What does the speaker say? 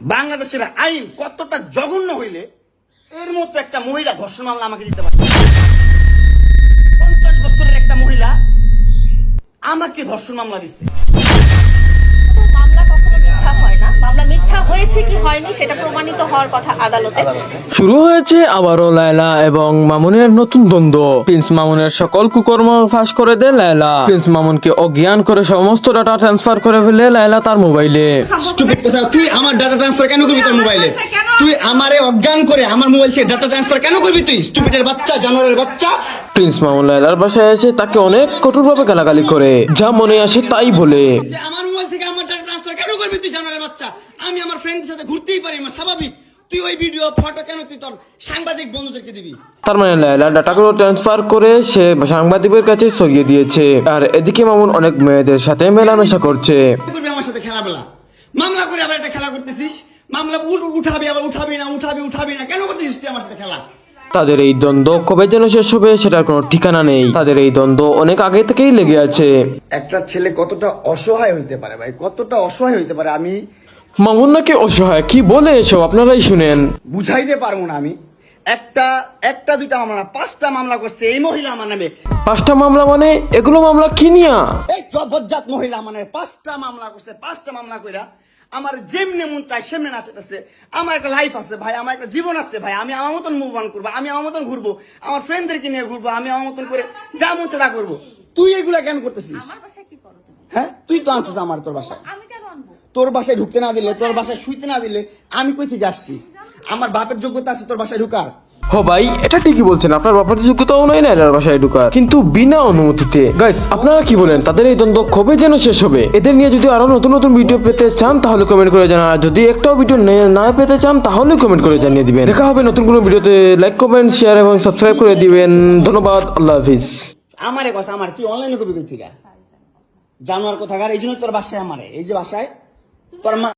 বাংলাদেশের আইন কতটা জঘন্য হইলে এর মতো একটা মহিলা ধর্ষণ মামলা আমাকে দিতে পারে? পঞ্চাশ বছরের একটা মহিলা আমাকে ধর্ষণ মামলা দিচ্ছে। হওয়ার কথা আদালতে। শুরু হয়েছে আবারও লায়লা এবং মামুনের নতুন দ্বন্দ্ব। প্রিন্স মামুনের সকল কুকর্ম ফাঁস করে দেয় লায়লা। প্রিন্স মামুনকে অজ্ঞান করে সমস্ত ডাটা ট্রান্সফার করে ফেলে লায়লা তার মোবাইলে। তুই আমার ডাটা ট্রান্সফার কেন করবি তোর মোবাইলে? তুই আমারে অজ্ঞান করে আমার মোবাইল থেকে ডাটা ট্রান্সফার কেন করবি তুই? স্টুপিডের বাচ্চা জানোয়ারের বাচ্চা। প্রিন্স মামুন লায়লার বাসায় এসে তাকে অনেক কঠোরভাবে গালাগালি করে। যা মনে আসে তাই বলে। আমার মোবাইল থেকে আমার ডাটা ট্রান্সফার কেন করবি তুই জানোয়ারের বাচ্চা? আমি আমার ফ্রেন্ডের সাথে ঘুরতেই পারি আমার স্বাভাবিক। তুই ওই ভিডিও ফটো কেন তুই তোর সাংবাদিক বন্ধুদেরকে দিবি? তার মানে লায়লা ডাটাগুলো ট্রান্সফার করে সে সাংবাদিকের কাছে সরিয়ে দিয়েছে। আর এদিকে মামুন অনেক মেয়েদের সাথে মেলামেশা করছে। করবি আমার সাথে খেলাবেলা? মামলা করে আবার একটা খেলা করতেছিস? মামলা উঠ- উঠাবি আবার উঠাবি না উঠাবি উঠাবি না কেন করতেছিস তুই আমার সাথে খেলা? তাদের এই দ্বন্দ্ব কবে যেন শেষ হবে সেটার কোনো ঠিকানা নেই। তাদের এই দ্বন্দ্ব অনেক আগে থেকেই লেগে আছে। একটা ছেলে কতটা অসহায় হইতে পারে ভাই? কতটা অসহায় হইতে পারে? আমি মামুন নাকি অসহায় কি বলে এসব? আপনারাই শুনেন। বুঝাইতে পারব না আমি। একটা একটা দুইটা মামলা পাঁচটা মামলা করছে এই মহিলা আমার নামে। পাঁচটা মামলা মানে? এগুলো মামলা কি নিয়া? এই জবরজাত মহিলা আমার নামে পাঁচটা মামলা করছে পাঁচটা মামলা কইরা। আমার যেমনি মন চাই সেমনি নাচতেছে আমার একটা লাইফ আছে ভাই আমার একটা জীবন আছে ভাই। আমি আমার মতন মুভ অন করব আমি আমার মতন ঘুরবো আমার ফ্রেন্ডদেরকে নিয়ে ঘুরবো আমি আমার মতন করে যা মন চাই তা করব। তুই এগুলা কেন করতেছিস? আমার বাসায় কি করো তুমি? হ্যাঁ? তুই তো আনছিস আমার তোর বাসায়। তোর বাসায় ঢুকতে না দিলে তোর বাসায় শুইতে না দিলে আমি কই থেকে আসছি? আমার বাপের যোগ্যতা আছে তোর বাসায় ঢুকার। হো ভাই এটা ঠিকই বলছেন আপনার বাবার যোগ্যতাও নয় না এলার বাসায় ঢুকার। কিন্তু বিনা অনুমতিতে গাইস আপনারা কি বলেন তাদের এই দ্বন্দ্ব কবে যেন শেষ হবে? এদের নিয়ে যদি আরও নতুন নতুন ভিডিও পেতে চান তাহলে কমেন্ট করে জানান। আর যদি একটাও ভিডিও না পেতে চান তাহলে কমেন্ট করে জানিয়ে দিবেন। দেখা হবে নতুন কোনো ভিডিওতে লাইক কমেন্ট শেয়ার এবং সাবস্ক্রাইব করে দিবেন। ধন্যবাদ আল্লাহ হাফিজ। আমারে কথা আমার তুই অনলাইনে কবি থেকে? জানোয়ার কোথাকার? এই জন্য তোর বাসায় আমারে। এই যে বাসায় তোর মা